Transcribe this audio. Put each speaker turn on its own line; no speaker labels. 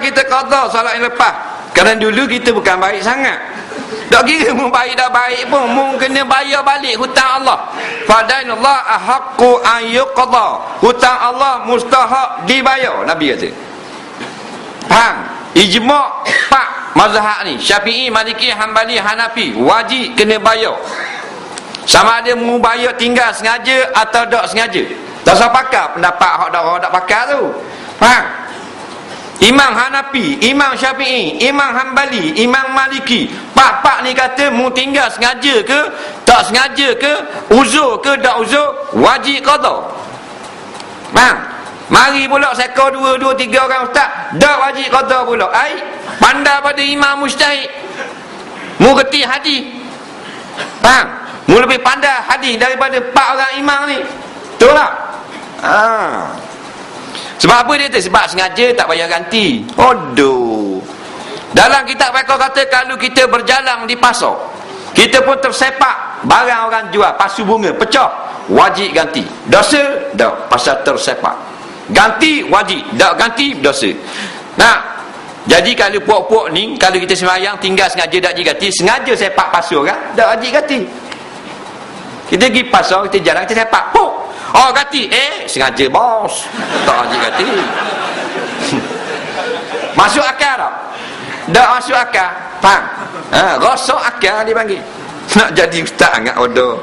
kita qada solat yang lepas. Kerana dulu kita bukan baik sangat. Tak kira mu baik dah baik pun. Mu kena bayar balik hutang Allah. Fadainullah ahaqqu an yuqda hutang Allah mustahak dibayar nabi kata. Faham? Ijma' pak mazhab ni. Syafi'i maliki hanbali hanafi wajib kena bayar. Sama ada mu bayar tinggal sengaja atau tak sengaja. Tak usah pendapat hak dak dak pakar tu. Faham Imam Hanafi, Imam Syafi'i, Imam Hanbali, Imam Maliki. Pak-pak ni kata mu tinggal sengaja ke, tak sengaja ke, uzur ke, tak uzur, wajib qada. Faham? Mari pula seko dua, dua, tiga orang ustaz, dak wajib qada pula. Ai, pandai pada Imam Mujtahid. Mu reti hadis. Faham? Mu lebih pandai hadis daripada empat orang imam ni. Betul tak? Ah. Sebab apa dia kata? Sebab sengaja tak bayar ganti. Aduh. Dalam kitab mereka kata kalau kita berjalan di pasar, kita pun tersepak barang orang jual pasu bunga pecah, wajib ganti. Dosa? Tak, pasal tersepak. Ganti wajib, tak ganti dosa. Nah, jadi kalau puak-puak ni kalau kita sembahyang tinggal sengaja tak wajib ganti, sengaja sepak pasu kan? Tak wajib ganti. Kita pergi pasar, kita jalan, kita sepak. Puk! Oh ganti Eh? Sengaja bos. Tak haji ganti Masuk akal tak? Tak masuk akal. Faham? Ha, Rosok akal dia panggil. Nak jadi ustaz agak order